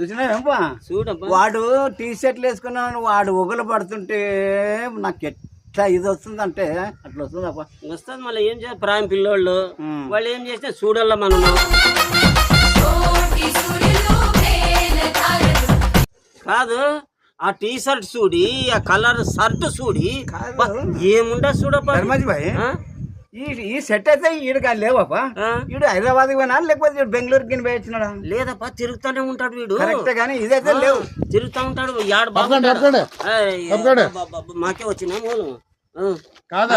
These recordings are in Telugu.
చూసినావేంపా? చూడబ్బా. వాడు టీ షర్ట్లు వేసుకున్నాను వాడు ఒగలు పడుతుంటే నాకు ఎట్లా ఇది వస్తుందంటే అట్లా వస్తుందప్పా వస్తుంది మళ్ళీ ఏం చేయాలి? ప్రాయం పిల్లోళ్ళు. వాళ్ళు ఏం చేస్తే చూడాల మనము. కాదు ఆ టీ షర్ట్ చూడి ఆ కలర్ షర్ట్ చూడి ఏముండదు చూడప్పా ధర్మాజీ భాయ్? ఈ ఈ సెట్ అయితే ఈడుగా లేవప్పా? ఈడు హైదరాబాద్ పోయినా లేకపోతే ఈడు బెంగళూరుకి వచ్చినాడా? లేదప్పా తిరుగుతానే ఉంటాడు వీడు. కరెక్ట్ కానీ ఇదైతే లేవు. తిరుగుతా ఉంటాడు. యాడు. మాకే వచ్చినా మూలు ఆ. కాదా.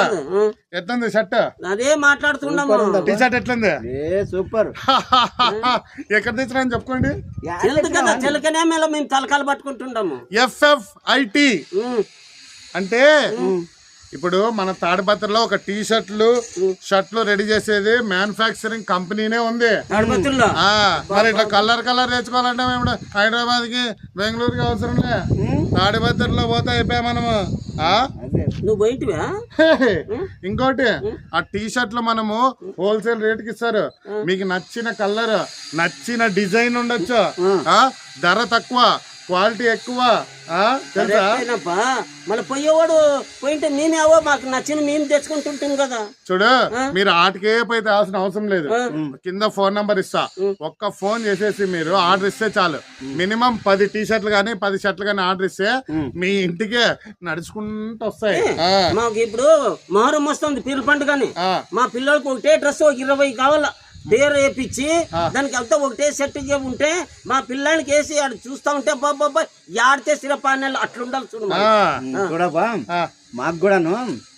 ఎట్లుంది షర్ట్? అదే మాట్లాడుతున్నాము. టీ షర్ట్ ఎట్లుంది? ఏ సూపర్. ఎక్కడ తెచ్చినా అని చెప్పుకోండి కదా మేళ మేము తలకాలు పట్టుకుంటుంటాము. FF IT. అంటే ఇప్పుడు మన తాడిపత్రిలో ఒక టీ షర్ట్లు షర్ట్లు రెడీ చేసేది మ్యానుఫ్యాక్చరింగ్ కంపెనీనే ఉంది. మరి ఇట్లా కలర్ కలర్ తెచ్చుకోవాలంటే మేము హైదరాబాద్కి బెంగళూరుకి అవసరం లే తాడిపత్రిలో పోతే అయిపోయా మనము. ఇంకోటి ఆ టీ షర్ట్లు మనము హోల్సేల్ రేట్కి ఇస్తారు మీకు నచ్చిన కలర్ నచ్చిన డిజైన్ ఉండొచ్చు. ఆ? ధర తక్కువ. క్వాలిటీ ఎక్కువ తెలుసా? పోయేవాడు పోయింటే మేమేవో మాకు నచ్చిన మేము తెచ్చుకుంటుంటాం కదా. చూడు మీరు ఆటకే పోయి తేవాల్సిన అవసరం లేదు. కింద ఫోన్ నంబర్ ఇస్తా. ఒక్క ఫోన్ చేసేసి మీరు ఆర్డర్ ఇస్తే చాలు. మినిమం పది టీ షర్ట్లు కానీ పది షర్ట్లు కానీ ఆర్డర్ ఇస్తే మీ ఇంటికే నడుచుకుంటూ వస్తాయి. మాకు ఇప్పుడు మొహరం వస్తుంది పీర్ల పండుగని. మా పిల్లలకు ఒకటే డ్రెస్ ఒక ఇరవై కావాలా. పేరు వేపించి దానికి అంతా ఒకటే సెట్ ఉంటే మా పిల్లానికి వేసి ఆడు చూస్తా ఉంటే బాబా యాడితే సిరపానెలు అట్లుండాలి చూడు మరి. ఆ, చూడప్పా ఆ. మాకు కూడాను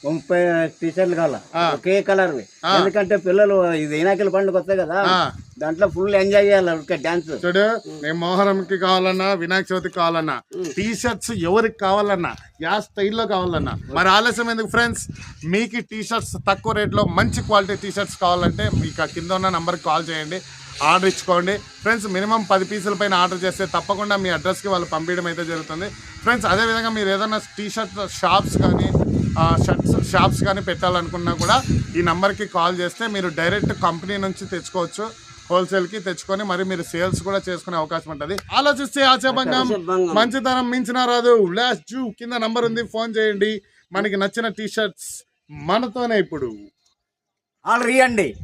ముప్పై టీ షర్ట్లు కావాలా ఒకే కలర్ ఎందుకంటే పిల్లలు ఇది ఇనాకల పండుగ వస్తాయి కదా. ఆ. దాంట్లో ఫుల్ ఎంజాయ్ చేయాలి డాన్స్ చూడు నేను మోహరంకి కావాలన్నా వినాయక చవితికి కావాలన్నా టీ షర్ట్స్ ఎవరికి కావాలన్నా యా స్టైల్లో కావాలన్నా మరి ఆలస్యం ఎందుకు ఫ్రెండ్స్ మీకు టీ షర్ట్స్ తక్కువ రేట్లో మంచి క్వాలిటీ టీ షర్ట్స్ కావాలంటే మీకు కింద ఉన్న నంబర్కి కాల్ చేయండి ఆర్డర్ ఇచ్చుకోండి. ఫ్రెండ్స్ మినిమం పది పీసుల పైన ఆర్డర్ చేస్తే తప్పకుండా మీ అడ్రస్కి వాళ్ళు పంపించడం అయితే జరుగుతుంది. ఫ్రెండ్స్ అదేవిధంగా మీరు ఏదైనా టీ షర్ట్ షాప్స్ కానీ షర్ట్స్ షాప్స్ కానీ పెట్టాలనుకున్నా కూడా ఈ నంబర్కి కాల్ చేస్తే మీరు డైరెక్ట్ కంపెనీ నుంచి తెచ్చుకోవచ్చు. హోల్సేల్కి తెచ్చుకొని మరి మీరు సేల్స్ కూడా చేసుకునే అవకాశం ఉంటది. ఆలోచిస్తే ఆశాభంగం. మంచితనం మించిన రాదు. లాస్ట్ జూ కింద నంబర్ ఉంది. ఫోన్ చేయండి. మనకి నచ్చిన టీ షర్ట్స్ మనతోనే ఇప్పుడు. ఆర్డర్ ఇవ్వండి